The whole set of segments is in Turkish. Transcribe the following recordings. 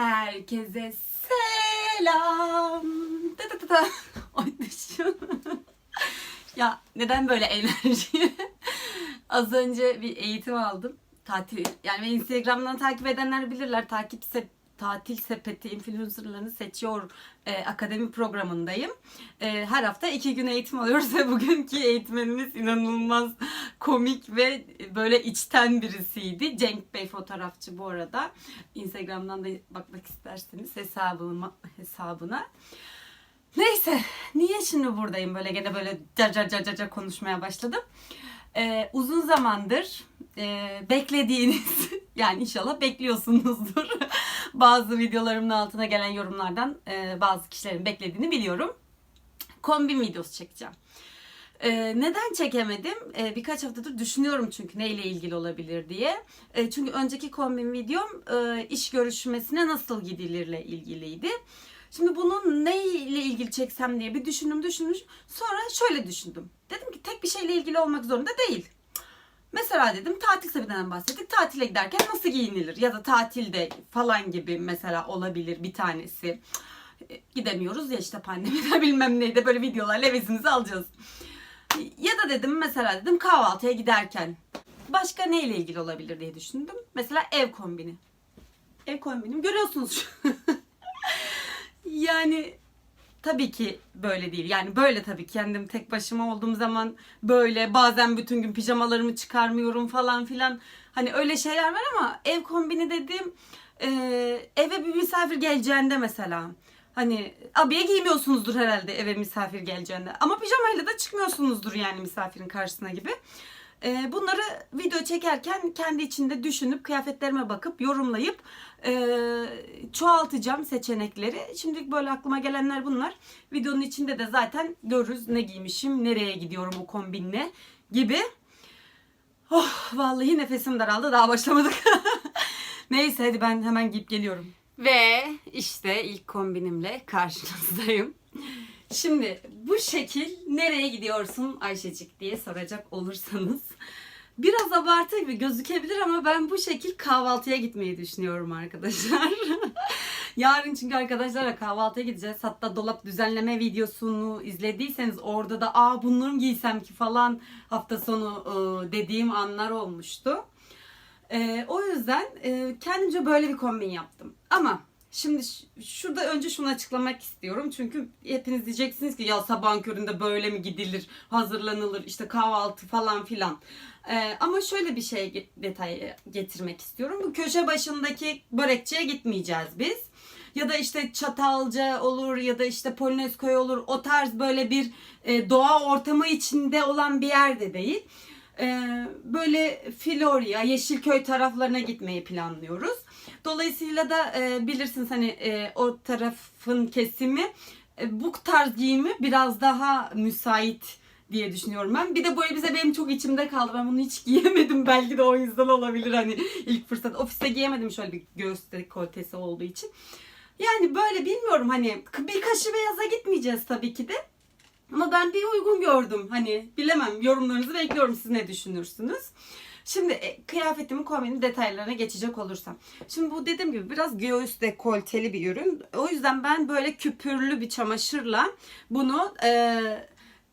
Herkese selam. Da da da da. Ay ya neden böyle enerji? Az önce bir eğitim aldım. Tatil yani Instagram'dan takip edenler bilirler. Takip se tatil sepeti influencerlarını seçiyor e, akademi programındayım. E, her hafta iki gün eğitim alıyoruz ve bugünkü eğitmenimiz inanılmaz komik ve böyle içten birisiydi. Cenk Bey fotoğrafçı bu arada. Instagram'dan da bakmak isterseniz hesabıma, hesabına. Neyse niye şimdi buradayım böyle gene böyle car car car konuşmaya başladım. Ee, uzun zamandır e, beklediğiniz yani inşallah bekliyorsunuzdur. Bazı videolarımın altına gelen yorumlardan e, bazı kişilerin beklediğini biliyorum. Kombin videosu çekeceğim. Ee, neden çekemedim? Ee, birkaç haftadır düşünüyorum çünkü neyle ilgili olabilir diye. Ee, çünkü önceki kombin videom e, iş görüşmesine nasıl gidilirle ilgiliydi. Şimdi bunun neyle ilgili çeksem diye bir düşündüm düşündüm. Sonra şöyle düşündüm. Dedim ki tek bir şeyle ilgili olmak zorunda değil. Mesela dedim tatil sepetinden bahsettik. Tatile giderken nasıl giyinilir? Ya da tatilde falan gibi mesela olabilir bir tanesi. E, Gidemiyoruz ya işte pandemide bilmem neydi böyle videolarla hevesimizi alacağız. Ya da dedim mesela dedim kahvaltıya giderken başka neyle ilgili olabilir diye düşündüm. Mesela ev kombini. Ev kombinim görüyorsunuz yani tabii ki böyle değil. Yani böyle tabii kendim tek başıma olduğum zaman böyle bazen bütün gün pijamalarımı çıkarmıyorum falan filan. Hani öyle şeyler var ama ev kombini dediğim e, eve bir misafir geleceğinde mesela. Hani abiye giymiyorsunuzdur herhalde eve misafir geleceğinde. Ama pijamayla da çıkmıyorsunuzdur yani misafirin karşısına gibi. Ee, bunları video çekerken kendi içinde düşünüp kıyafetlerime bakıp yorumlayıp e, çoğaltacağım seçenekleri. Şimdilik böyle aklıma gelenler bunlar. Videonun içinde de zaten görürüz ne giymişim, nereye gidiyorum o kombinle gibi. Oh vallahi nefesim daraldı daha başlamadık. Neyse hadi ben hemen giyip geliyorum. Ve işte ilk kombinimle karşınızdayım. Şimdi bu şekil nereye gidiyorsun Ayşecik diye soracak olursanız. Biraz abartı gibi gözükebilir ama ben bu şekil kahvaltıya gitmeyi düşünüyorum arkadaşlar. Yarın çünkü arkadaşlarla kahvaltıya gideceğiz. Hatta dolap düzenleme videosunu izlediyseniz orada da aa bunları giysem ki falan hafta sonu ıı, dediğim anlar olmuştu. Ee, o yüzden e, kendimce böyle bir kombin yaptım. Ama şimdi şurada önce şunu açıklamak istiyorum. Çünkü hepiniz diyeceksiniz ki ya sabahın köründe böyle mi gidilir, hazırlanılır, işte kahvaltı falan filan. Ee, ama şöyle bir şey detay getirmek istiyorum. Bu köşe başındaki börekçiye gitmeyeceğiz biz. Ya da işte Çatalca olur ya da işte Polonezköy olur. O tarz böyle bir e, doğa ortamı içinde olan bir yerde değil. Ee, böyle Florya, Yeşilköy taraflarına gitmeyi planlıyoruz. Dolayısıyla da e, bilirsiniz hani e, o tarafın kesimi e, bu tarz giyimi biraz daha müsait diye düşünüyorum ben. Bir de bu elbise benim çok içimde kaldı. Ben bunu hiç giyemedim. Belki de o yüzden olabilir hani ilk fırsat. Ofiste giyemedim şöyle bir göğüs dekoltesi olduğu için. Yani böyle bilmiyorum hani bir kaşı beyaza gitmeyeceğiz tabii ki de. Ama ben bir uygun gördüm. Hani bilemem yorumlarınızı bekliyorum siz ne düşünürsünüz. Şimdi e, kıyafetimin kombinin detaylarına geçecek olursam. Şimdi bu dediğim gibi biraz göğüs dekolteli bir ürün. O yüzden ben böyle küpürlü bir çamaşırla bunu e,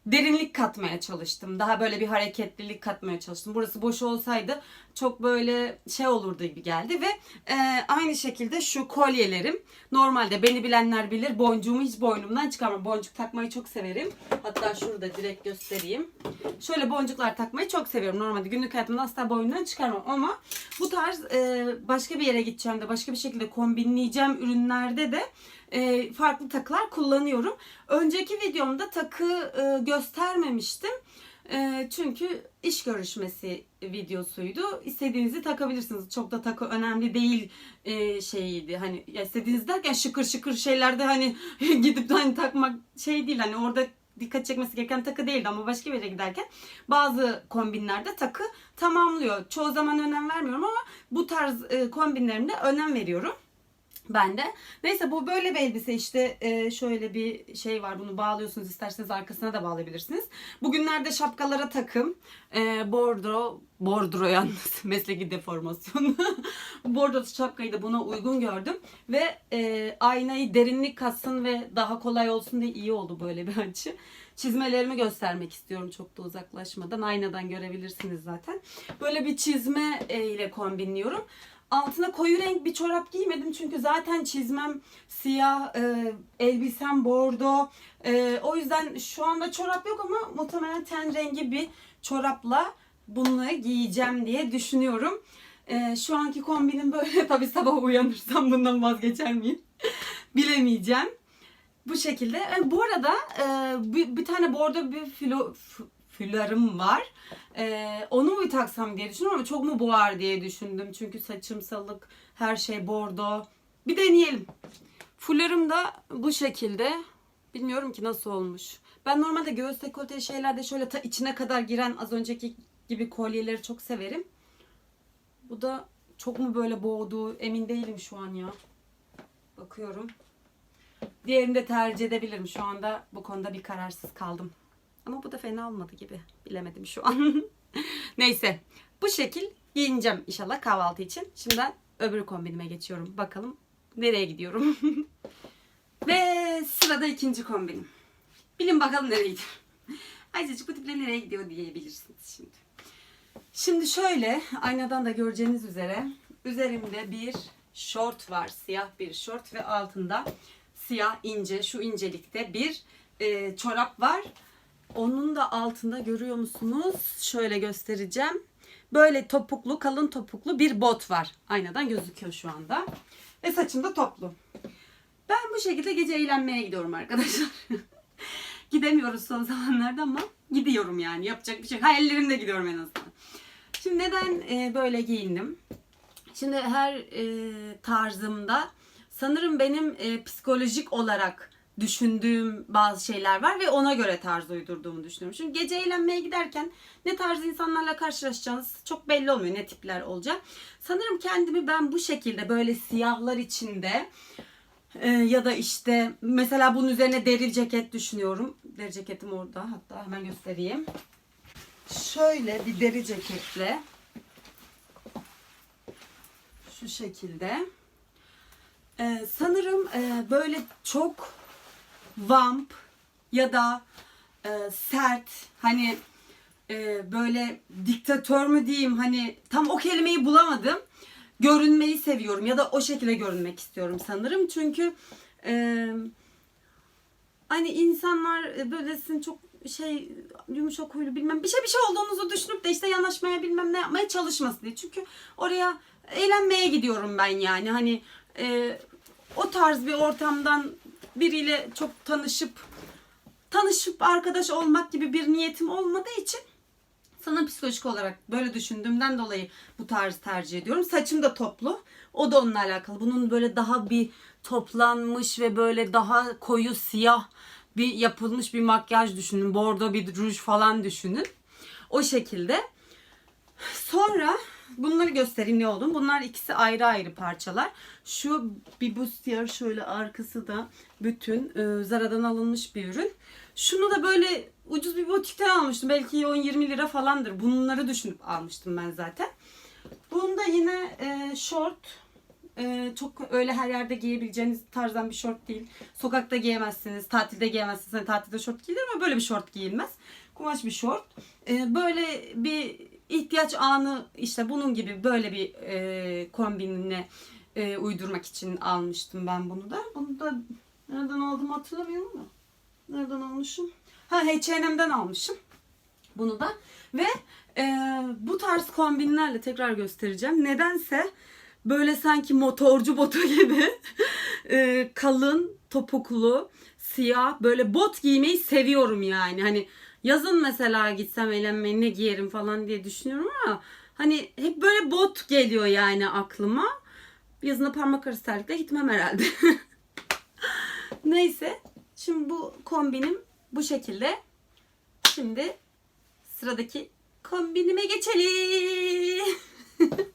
derinlik katmaya çalıştım. Daha böyle bir hareketlilik katmaya çalıştım. Burası boş olsaydı çok böyle şey olurdu gibi geldi ve e, aynı şekilde şu kolyelerim normalde beni bilenler bilir boncuğumu hiç boynumdan çıkarmam. Boncuk takmayı çok severim. Hatta şurada direkt göstereyim. Şöyle boncuklar takmayı çok seviyorum. Normalde günlük hayatımda asla boynumdan çıkarmam ama bu tarz e, başka bir yere gideceğimde başka bir şekilde kombinleyeceğim ürünlerde de e, farklı takılar kullanıyorum. Önceki videomda takı e, göstermemiştim. E, çünkü iş görüşmesi videosuydu. İstediğinizi takabilirsiniz. Çok da takı önemli değil e, şeyiydi. Hani ya istediğiniz derken şıkır şıkır şeylerde hani gidip hani takmak şey değil. Hani orada dikkat çekmesi gereken takı değildi ama başka bir yere giderken bazı kombinlerde takı tamamlıyor. Çoğu zaman önem vermiyorum ama bu tarz e, kombinlerimde önem veriyorum. Ben de. Neyse bu böyle bir elbise işte e, şöyle bir şey var bunu bağlıyorsunuz isterseniz arkasına da bağlayabilirsiniz. Bugünlerde şapkalara takım. E, bordro, bordro yalnız mesleki deformasyon. bordro şapkayı da buna uygun gördüm. Ve e, aynayı derinlik katsın ve daha kolay olsun diye iyi oldu böyle bir açı. Çizmelerimi göstermek istiyorum çok da uzaklaşmadan. Aynadan görebilirsiniz zaten. Böyle bir çizme e, ile kombinliyorum. Altına koyu renk bir çorap giymedim çünkü zaten çizmem siyah, e, elbisem bordo. E, o yüzden şu anda çorap yok ama muhtemelen ten rengi bir çorapla bunu giyeceğim diye düşünüyorum. E, şu anki kombinim böyle. Tabii sabah uyanırsam bundan vazgeçer miyim? Bilemeyeceğim. Bu şekilde. E, bu arada e, bir, bir tane bordo bir filo, fularım var. Ee, onu mu taksam diye düşünüyorum ama çok mu boğar diye düşündüm. Çünkü saçım salık, her şey bordo. Bir deneyelim. Fullarım da bu şekilde. Bilmiyorum ki nasıl olmuş. Ben normalde göğüs dekolteli şeylerde şöyle ta içine kadar giren az önceki gibi kolyeleri çok severim. Bu da çok mu böyle boğdu emin değilim şu an ya. Bakıyorum. Diğerini de tercih edebilirim. Şu anda bu konuda bir kararsız kaldım. Ama bu da fena olmadı gibi. Bilemedim şu an. Neyse. Bu şekil giyineceğim inşallah kahvaltı için. Şimdiden öbür kombinime geçiyorum. Bakalım nereye gidiyorum. Ve sırada ikinci kombinim. Bilin bakalım nereye gidiyor. Aycacık bu tiple nereye gidiyor diyebilirsiniz şimdi. Şimdi şöyle aynadan da göreceğiniz üzere üzerimde bir şort var. Siyah bir şort ve altında siyah ince şu incelikte bir e, çorap var. Onun da altında görüyor musunuz? Şöyle göstereceğim. Böyle topuklu, kalın topuklu bir bot var. Aynadan gözüküyor şu anda. Ve saçım da toplu. Ben bu şekilde gece eğlenmeye gidiyorum arkadaşlar. Gidemiyoruz son zamanlarda ama gidiyorum yani. Yapacak bir şey. Hayallerimde gidiyorum en azından. Şimdi neden e, böyle giyindim? Şimdi her e, tarzımda sanırım benim e, psikolojik olarak düşündüğüm bazı şeyler var ve ona göre tarz uydurduğumu düşünüyorum. Çünkü gece eğlenmeye giderken ne tarz insanlarla karşılaşacağınız çok belli olmuyor. Ne tipler olacak. Sanırım kendimi ben bu şekilde böyle siyahlar içinde e, ya da işte mesela bunun üzerine deri ceket düşünüyorum. Deri ceketim orada hatta hemen göstereyim. Şöyle bir deri ceketle şu şekilde. Ee, sanırım e, böyle çok vamp ya da e, sert hani e, böyle diktatör mü diyeyim hani tam o kelimeyi bulamadım. Görünmeyi seviyorum ya da o şekilde görünmek istiyorum sanırım. Çünkü e, hani insanlar e, böylesin çok şey yumuşak huylu bilmem bir şey bir şey olduğunuzu düşünüp de işte yanaşmaya bilmem ne yapmaya çalışmasın diye. Çünkü oraya eğlenmeye gidiyorum ben yani hani e, o tarz bir ortamdan biriyle çok tanışıp tanışıp arkadaş olmak gibi bir niyetim olmadığı için sana psikolojik olarak böyle düşündüğümden dolayı bu tarzı tercih ediyorum. Saçım da toplu. O da onunla alakalı. Bunun böyle daha bir toplanmış ve böyle daha koyu siyah bir yapılmış bir makyaj düşünün. Bordo bir ruj falan düşünün. O şekilde. Sonra bunları göstereyim ne olduğunu. Bunlar ikisi ayrı ayrı parçalar. Şu bir bustier şöyle arkası da bütün e, Zara'dan alınmış bir ürün. Şunu da böyle ucuz bir butikten almıştım. Belki 10-20 lira falandır. Bunları düşünüp almıştım ben zaten. Bunda yine e, short e, çok öyle her yerde giyebileceğiniz tarzdan bir short değil. Sokakta giyemezsiniz, tatilde giyemezsiniz. Hani tatilde short giyilir ama böyle bir short giyilmez. Kumaş bir short. E, böyle bir ihtiyaç anı işte bunun gibi böyle bir e, kombinine e, uydurmak için almıştım ben bunu da. Bunu da nereden aldım hatırlamıyorum ama. Nereden almışım? Ha H&M'den almışım. Bunu da. Ve e, bu tarz kombinlerle tekrar göstereceğim. Nedense böyle sanki motorcu botu gibi e, kalın, topuklu, siyah böyle bot giymeyi seviyorum yani. Hani yazın mesela gitsem eğlenmeye ne giyerim falan diye düşünüyorum ama hani hep böyle bot geliyor yani aklıma. Yazına parmak arası terlikle gitmem herhalde. Neyse. Şimdi bu kombinim bu şekilde. Şimdi sıradaki kombinime geçelim.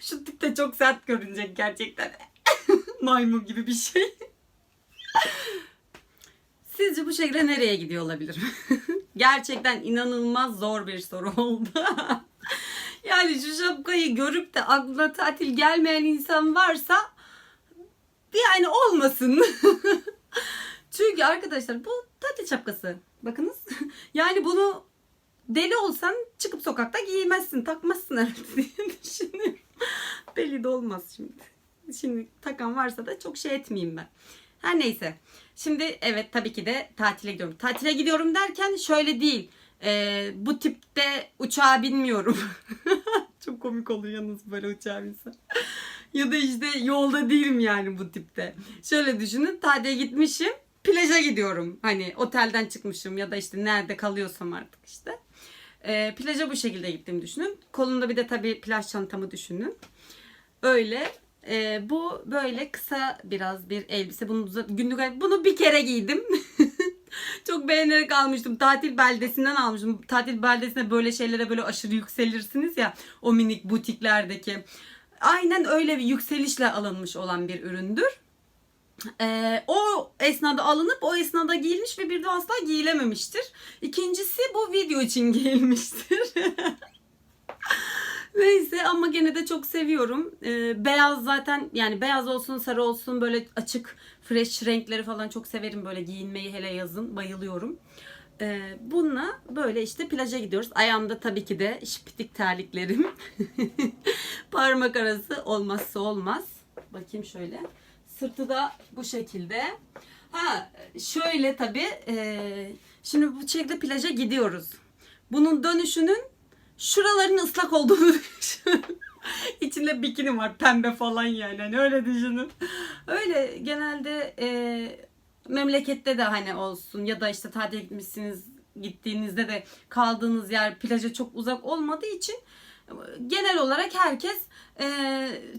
Şu tip çok sert görünecek gerçekten. Maymun gibi bir şey. Sizce bu şekilde nereye gidiyor olabilir? Gerçekten inanılmaz zor bir soru oldu. yani şu şapkayı görüp de aklına tatil gelmeyen insan varsa yani olmasın. Çünkü arkadaşlar bu tatil şapkası. Bakınız. Yani bunu deli olsan çıkıp sokakta giymezsin, takmazsın herhalde diye düşünüyorum. Belli de olmaz şimdi. Şimdi takan varsa da çok şey etmeyeyim ben. Her neyse. Şimdi evet tabii ki de tatile gidiyorum. Tatile gidiyorum derken şöyle değil. Ee, bu tipte uçağa binmiyorum. çok komik olur yalnız böyle uçağa binsem. ya da işte yolda değilim yani bu tipte. Şöyle düşünün tatile gitmişim. Plaja gidiyorum. Hani otelden çıkmışım ya da işte nerede kalıyorsam artık işte. Ee, plaja bu şekilde gittiğimi düşünün. Kolumda bir de tabii plaj çantamı düşünün. Öyle. Ee, bu böyle kısa biraz bir elbise. Bunu günlük bunu bir kere giydim. Çok beğenerek almıştım. Tatil beldesinden almıştım. Tatil beldesine böyle şeylere böyle aşırı yükselirsiniz ya. O minik butiklerdeki. Aynen öyle bir yükselişle alınmış olan bir üründür. Ee, o esnada alınıp o esnada giyilmiş ve bir de asla giyilememiştir. İkincisi bu video için giyilmiştir. Neyse ama gene de çok seviyorum. Ee, beyaz zaten yani beyaz olsun sarı olsun böyle açık fresh renkleri falan çok severim böyle giyinmeyi hele yazın bayılıyorum. Ee, bununla böyle işte plaja gidiyoruz. Ayağımda tabii ki de şipitik terliklerim. Parmak arası olmazsa olmaz. Bakayım şöyle. Sırtı da bu şekilde. Ha şöyle tabii. e, şimdi bu şekilde plaja gidiyoruz. Bunun dönüşünün şuraların ıslak olduğunu düşünün. İçinde bikini var pembe falan yani hani öyle düşünün. Öyle genelde e, memlekette de hani olsun ya da işte tatile gitmişsiniz gittiğinizde de kaldığınız yer plaja çok uzak olmadığı için genel olarak herkes e,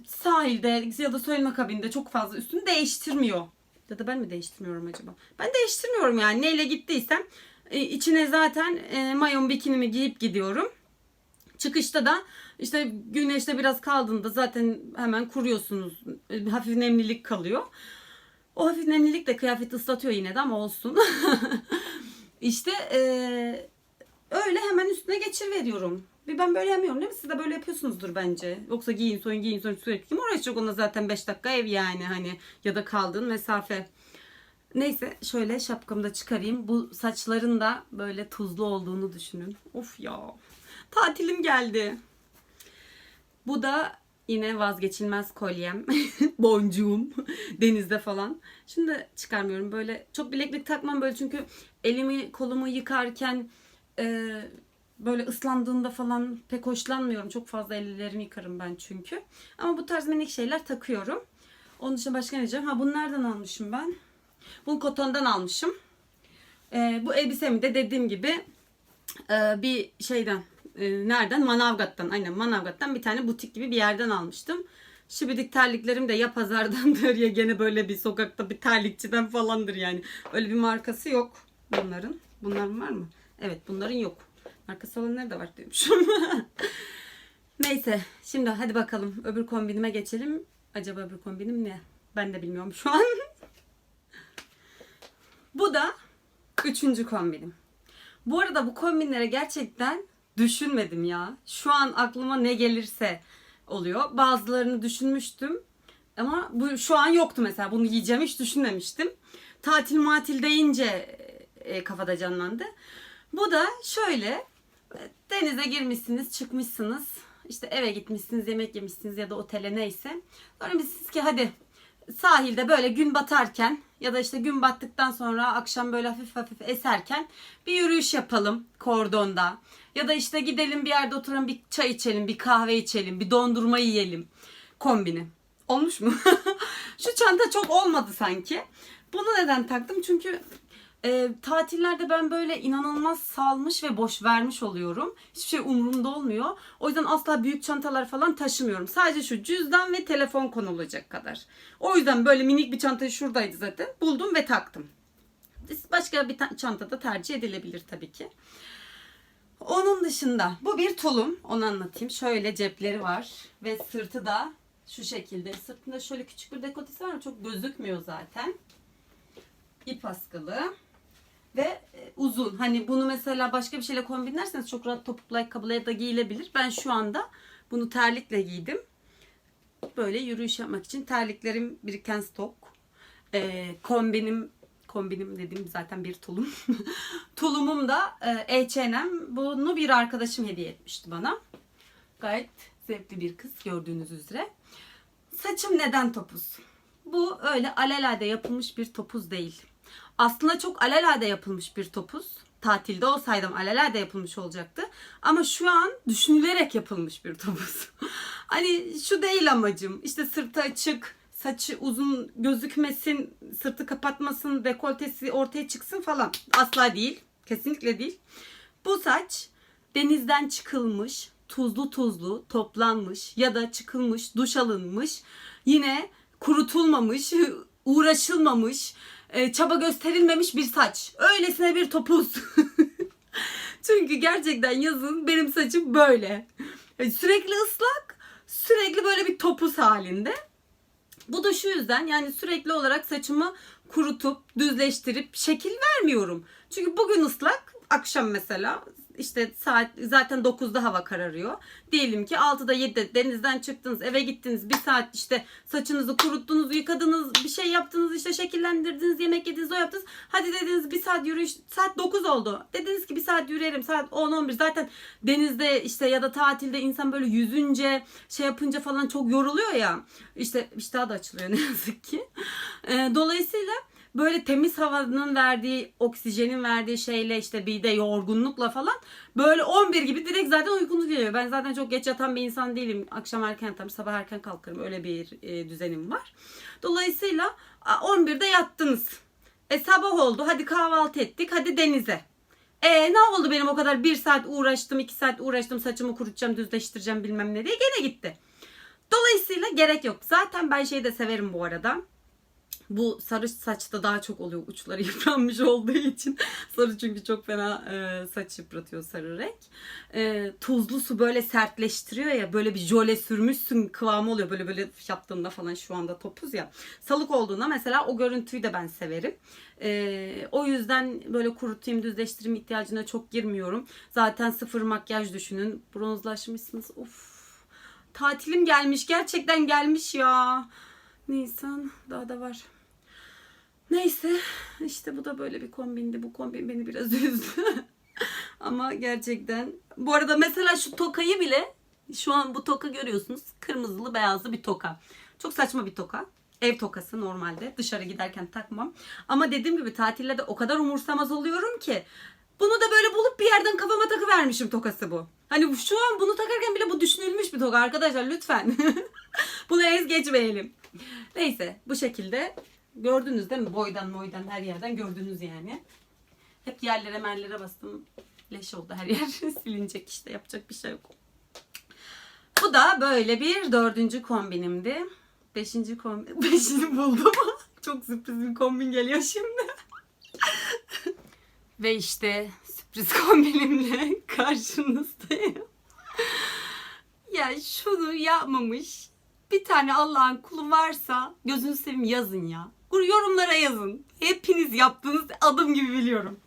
sahilde ya da soyunma kabininde çok fazla üstünü değiştirmiyor. Ya da ben mi değiştirmiyorum acaba? Ben değiştirmiyorum yani. Neyle gittiysem e, içine zaten e, mayon bikinimi giyip gidiyorum. Çıkışta da işte güneşte biraz kaldığında zaten hemen kuruyorsunuz. E, Hafif nemlilik kalıyor. O hafif nemlilik de kıyafeti ıslatıyor yine de ama olsun. işte e, öyle hemen üstüne geçir veriyorum. Bir ben böyle yapmıyorum değil mi? Siz de böyle yapıyorsunuzdur bence. Yoksa giyin soyun giyin soyun sürekli kim uğraşacak ona zaten 5 dakika ev yani hani ya da kaldığın mesafe. Neyse şöyle şapkamı da çıkarayım. Bu saçların da böyle tuzlu olduğunu düşünün. Of ya. Tatilim geldi. Bu da yine vazgeçilmez kolyem. Boncuğum. Denizde falan. Şimdi çıkarmıyorum. Böyle çok bileklik takmam böyle çünkü elimi kolumu yıkarken e, böyle ıslandığında falan pek hoşlanmıyorum. Çok fazla ellerimi yıkarım ben çünkü. Ama bu tarz minik şeyler takıyorum. Onun dışında başka ne diyeceğim? Ha bunu nereden almışım ben? Bunu kotondan almışım. E, bu elbisemi de dediğim gibi e, bir şeyden e, nereden? Manavgat'tan. Aynen Manavgat'tan bir tane butik gibi bir yerden almıştım. Şibidik terliklerim de ya pazardandır ya gene böyle bir sokakta bir terlikçiden falandır yani. Öyle bir markası yok bunların. Bunların var mı? Evet bunların yok. Markası olanları da var diyormuşum. Neyse şimdi hadi bakalım öbür kombinime geçelim. Acaba öbür kombinim ne? Ben de bilmiyorum şu an. Bu da üçüncü kombinim. Bu arada bu kombinlere gerçekten düşünmedim ya. Şu an aklıma ne gelirse oluyor. Bazılarını düşünmüştüm. Ama bu şu an yoktu mesela. Bunu giyeceğim hiç düşünmemiştim. Tatil matil deyince e, kafada canlandı. Bu da şöyle. e, Denize girmişsiniz, çıkmışsınız. İşte eve gitmişsiniz, yemek yemişsiniz ya da otele neyse. Sonra biz ki hadi sahilde böyle gün batarken ya da işte gün battıktan sonra akşam böyle hafif hafif eserken bir yürüyüş yapalım kordonda. Ya da işte gidelim bir yerde oturalım bir çay içelim, bir kahve içelim, bir dondurma yiyelim kombini. Olmuş mu? Şu çanta çok olmadı sanki. Bunu neden taktım? Çünkü e, tatillerde ben böyle inanılmaz salmış ve boş vermiş oluyorum. Hiçbir şey umurumda olmuyor. O yüzden asla büyük çantalar falan taşımıyorum. Sadece şu cüzdan ve telefon konulacak kadar. O yüzden böyle minik bir çanta şuradaydı zaten. Buldum ve taktım. Başka bir ta- çanta da tercih edilebilir tabii ki. Onun dışında bu bir tulum. Onu anlatayım. Şöyle cepleri var ve sırtı da Şu şekilde. Sırtında şöyle küçük bir dekoltesi var ama çok gözükmüyor zaten. İp askılı. Ve e, uzun. Hani bunu mesela başka bir şeyle kombinlerseniz çok rahat topuklu ayakkabıya da giyilebilir. Ben şu anda bunu terlikle giydim. Böyle yürüyüş yapmak için terliklerim biriken stok. Ee, kombinim kombinim dediğim zaten bir tulum. Tulumum da H&M. Bunu bir arkadaşım hediye etmişti bana. Gayet zevkli bir kız gördüğünüz üzere. Saçım neden topuz? Bu öyle alelade yapılmış bir topuz değil. Aslında çok alelade yapılmış bir topuz. Tatilde olsaydım alelade yapılmış olacaktı. Ama şu an düşünülerek yapılmış bir topuz. hani şu değil amacım. İşte sırtı açık, saçı uzun gözükmesin, sırtı kapatmasın, dekoltesi ortaya çıksın falan. Asla değil. Kesinlikle değil. Bu saç denizden çıkılmış, tuzlu tuzlu toplanmış ya da çıkılmış, duş alınmış, yine kurutulmamış, uğraşılmamış, e, çaba gösterilmemiş bir saç. Öylesine bir topuz. Çünkü gerçekten yazın benim saçım böyle. Yani Sürekli ıslak, sürekli böyle bir topuz halinde. Bu da şu yüzden yani sürekli olarak saçımı kurutup düzleştirip şekil vermiyorum. Çünkü bugün ıslak, akşam mesela işte saat zaten 9'da hava kararıyor. Diyelim ki 6'da 7'de denizden çıktınız eve gittiniz bir saat işte saçınızı kuruttunuz yıkadınız bir şey yaptınız işte şekillendirdiniz yemek yediniz o yaptınız. Hadi dediniz bir saat yürüyüş saat 9 oldu. Dediniz ki bir saat yürüyelim saat 10-11 zaten denizde işte ya da tatilde insan böyle yüzünce şey yapınca falan çok yoruluyor ya. İşte iştah da açılıyor ne yazık ki. Dolayısıyla böyle temiz havanın verdiği, oksijenin verdiği şeyle işte bir de yorgunlukla falan böyle 11 gibi direkt zaten uykunuz geliyor. Ben zaten çok geç yatan bir insan değilim. Akşam erken yatarım, sabah erken kalkarım. Öyle bir e, düzenim var. Dolayısıyla a, 11'de yattınız. E sabah oldu. Hadi kahvaltı ettik. Hadi denize. E ne oldu benim o kadar bir saat uğraştım, iki saat uğraştım saçımı kurutacağım, düzleştireceğim bilmem ne diye gene gitti. Dolayısıyla gerek yok. Zaten ben şeyi de severim bu arada bu sarı saçta daha çok oluyor uçları yıpranmış olduğu için. sarı çünkü çok fena e, saç yıpratıyor sarı renk. E, tuzlu su böyle sertleştiriyor ya böyle bir jöle sürmüşsün kıvamı oluyor böyle böyle yaptığında falan şu anda topuz ya. Salık olduğunda mesela o görüntüyü de ben severim. E, o yüzden böyle kurutayım düzleştireyim ihtiyacına çok girmiyorum. Zaten sıfır makyaj düşünün. Bronzlaşmışsınız. Of. Tatilim gelmiş. Gerçekten gelmiş ya. Nisan daha da var. Neyse işte bu da böyle bir kombindi. Bu kombin beni biraz üzdü. Ama gerçekten bu arada mesela şu tokayı bile şu an bu toka görüyorsunuz. Kırmızılı beyazlı bir toka. Çok saçma bir toka. Ev tokası normalde. Dışarı giderken takmam. Ama dediğim gibi tatillerde o kadar umursamaz oluyorum ki. Bunu da böyle bulup bir yerden kafama takıvermişim tokası bu. Hani şu an bunu takarken bile bu düşünülmüş bir toka arkadaşlar lütfen. bunu ez geçmeyelim. Neyse bu şekilde gördünüz değil mi? Boydan boydan her yerden gördünüz yani. Hep yerlere merlere bastım. Leş oldu her yer. Silinecek işte yapacak bir şey yok. Bu da böyle bir dördüncü kombinimdi. Beşinci kombin. Beşini buldum. Çok sürpriz bir kombin geliyor şimdi. Ve işte sürpriz kombinimle karşınızdayım. ya şunu yapmamış bir tane Allah'ın kulu varsa gözünü seveyim yazın ya. Yorumlara yazın. Hepiniz yaptığınız adım gibi biliyorum.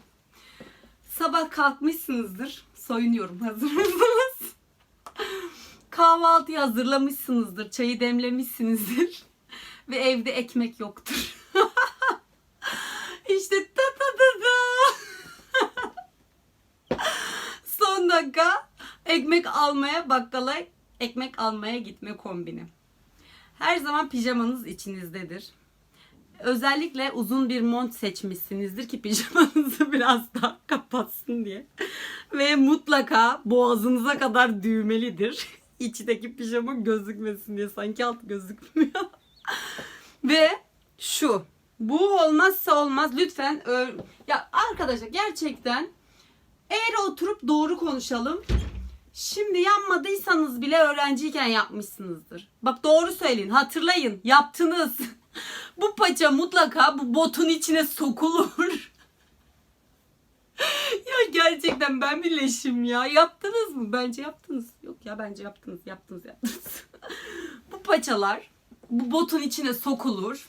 Sabah kalkmışsınızdır. Soyunuyorum. Hazır mısınız? Kahvaltıyı hazırlamışsınızdır. Çayı demlemişsinizdir. Ve evde ekmek yoktur. işte ta ta ta ta. Son dakika ekmek almaya bakkala ekmek almaya gitme kombini. Her zaman pijamanız içinizdedir. Özellikle uzun bir mont seçmişsinizdir ki pijamanızı biraz daha kapatsın diye. Ve mutlaka boğazınıza kadar düğmelidir. İçteki pijama gözükmesin diye sanki alt gözükmüyor. Ve şu. Bu olmazsa olmaz. Lütfen ya arkadaşlar gerçekten eğer oturup doğru konuşalım. Şimdi yanmadıysanız bile öğrenciyken yapmışsınızdır. Bak doğru söyleyin. Hatırlayın. Yaptınız. Bu paça mutlaka bu botun içine sokulur. ya gerçekten ben birleşim ya. Yaptınız mı? Bence yaptınız. Yok ya bence yaptınız. Yaptınız yaptınız. Bu paçalar bu botun içine sokulur.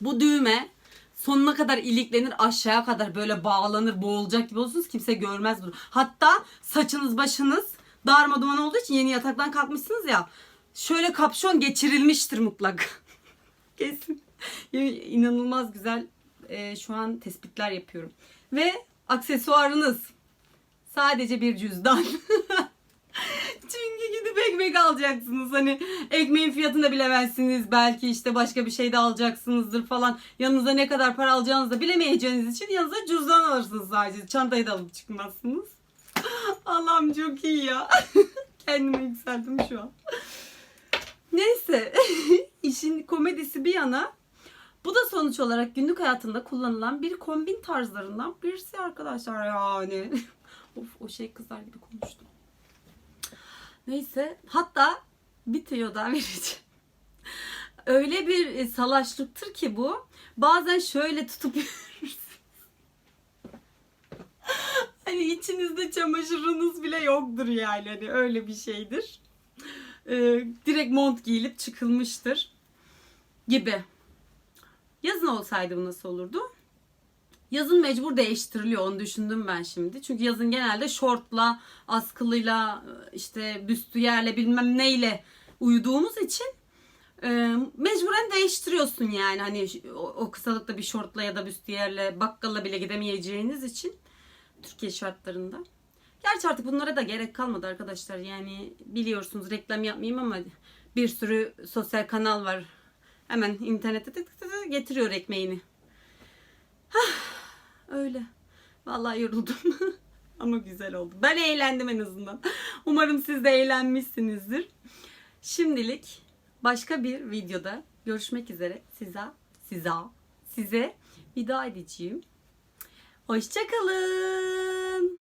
Bu düğme sonuna kadar iliklenir aşağıya kadar böyle bağlanır boğulacak gibi olursunuz kimse görmez bunu. Hatta saçınız başınız darmaduman olduğu için yeni yataktan kalkmışsınız ya şöyle kapşon geçirilmiştir mutlak. Kesin. İnanılmaz güzel e, şu an tespitler yapıyorum. Ve aksesuarınız sadece bir cüzdan. Çünkü gidip ekmek alacaksınız. Hani ekmeğin fiyatını da bilemezsiniz. Belki işte başka bir şey de alacaksınızdır falan. Yanınıza ne kadar para alacağınızı da bilemeyeceğiniz için yanınıza cüzdan alırsınız sadece. Çantayı da alıp çıkmazsınız. Allah'ım çok iyi ya. Kendimi yükselttim şu an. Neyse. işin komedisi bir yana. Bu da sonuç olarak günlük hayatında kullanılan bir kombin tarzlarından birisi arkadaşlar yani. of o şey kızlar gibi konuştum. Neyse hatta bir tüyo daha vereceğim. Öyle bir e, salaşlıktır ki bu. Bazen şöyle tutup hani içinizde çamaşırınız bile yoktur yani. Hani öyle bir şeydir. Ee, direkt mont giyilip çıkılmıştır. Gibi. Yazın olsaydı bu nasıl olurdu? Yazın mecbur değiştiriliyor onu düşündüm ben şimdi. Çünkü yazın genelde şortla, askılıyla, işte büstüyerle bilmem neyle uyuduğumuz için e, mecburen değiştiriyorsun yani. Hani o, o kısalıkta bir şortla ya da büstüyerle bakkala bile gidemeyeceğiniz için Türkiye şartlarında. Gerçi artık bunlara da gerek kalmadı arkadaşlar. Yani biliyorsunuz reklam yapmayayım ama bir sürü sosyal kanal var. Hemen internete tık tık tık getiriyor ekmeğini. Öyle. Vallahi yoruldum. Ama güzel oldu. Ben eğlendim en azından. Umarım siz de eğlenmişsinizdir. Şimdilik başka bir videoda görüşmek üzere. Size, size, size veda edeceğim. Hoşçakalın.